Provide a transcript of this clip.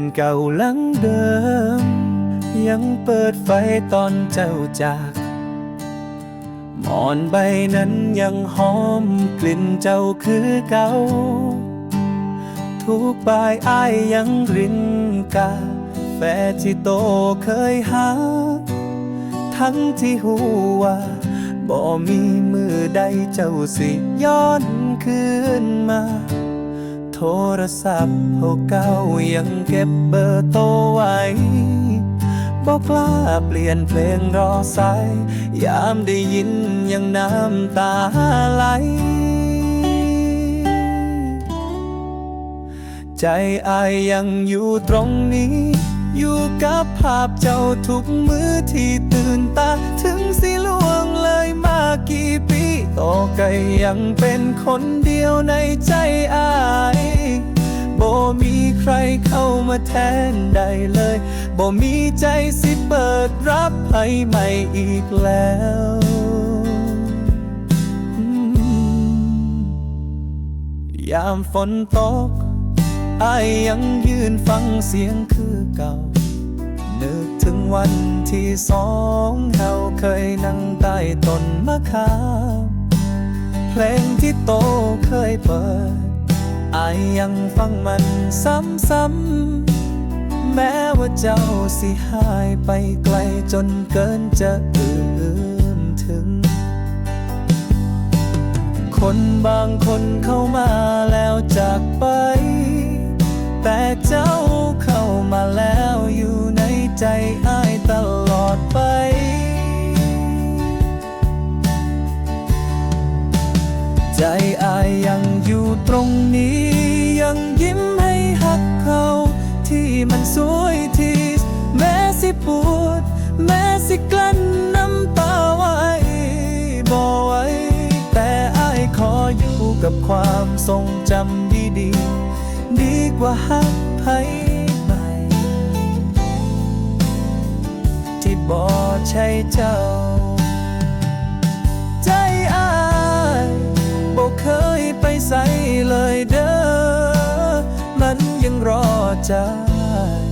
นเก่าหลังเดิม ยังเปิดไฟตอนเจ้าจากหมอนใบนั้นยังหอมกลิ่นเจ้าคือเก่า ทุกบายอ้ายยังรินกาแฟที่โตเคยหา ทั้งที่หูว่าบ่มีมือใดเจ้าสิย้อนคืนมา โทรศัพท์เก่ายังเก็บเบอร์โตไว้บอกกล้าเปลี่ยนเพลงรอสายยามได้ยินยังน้ำตาไหล ใจอายยังอยู่ตรงนี้ อยู่กับภาพเจ้าทุกมือที่ตื่นตา ถึงสิล่วงเลยมากี่ปีต่อไกยังเป็นคนเดียวในใจอาย บ่มีใครเข้ามาแทนได้เลยบ่มีใจสิเปิดรับให้ใหม่อีกแล้วยามฝนตกอายยังยืนฟังเสียงคือเก่า นึกถึงวันที่สองเราเคยนั่งใต้ต้นมะขาม เพลงที่โตเคยเปิด อายยังฟังมันซ้ำๆ แม้ว่าเจ้าสิหายไปไกลจนเกินจะอืมถึง คนบางคนเข้ามาแล้วจากไป แต่เจ้าเข้ามาแล้วอยู่ในใจอายตลอด ใจอายยังอยู่ตรงนี้ ยังยิ้มให้หักเขาที่มันสวยที่แม้สิปวด แม้สิกลั้นน้ำตาไว้บ่ไหวแต่อายขออยู่กับความทรงจำดีๆ ดีกว่าหักไผใหม่ที่บ่ใช่เจ้า 在。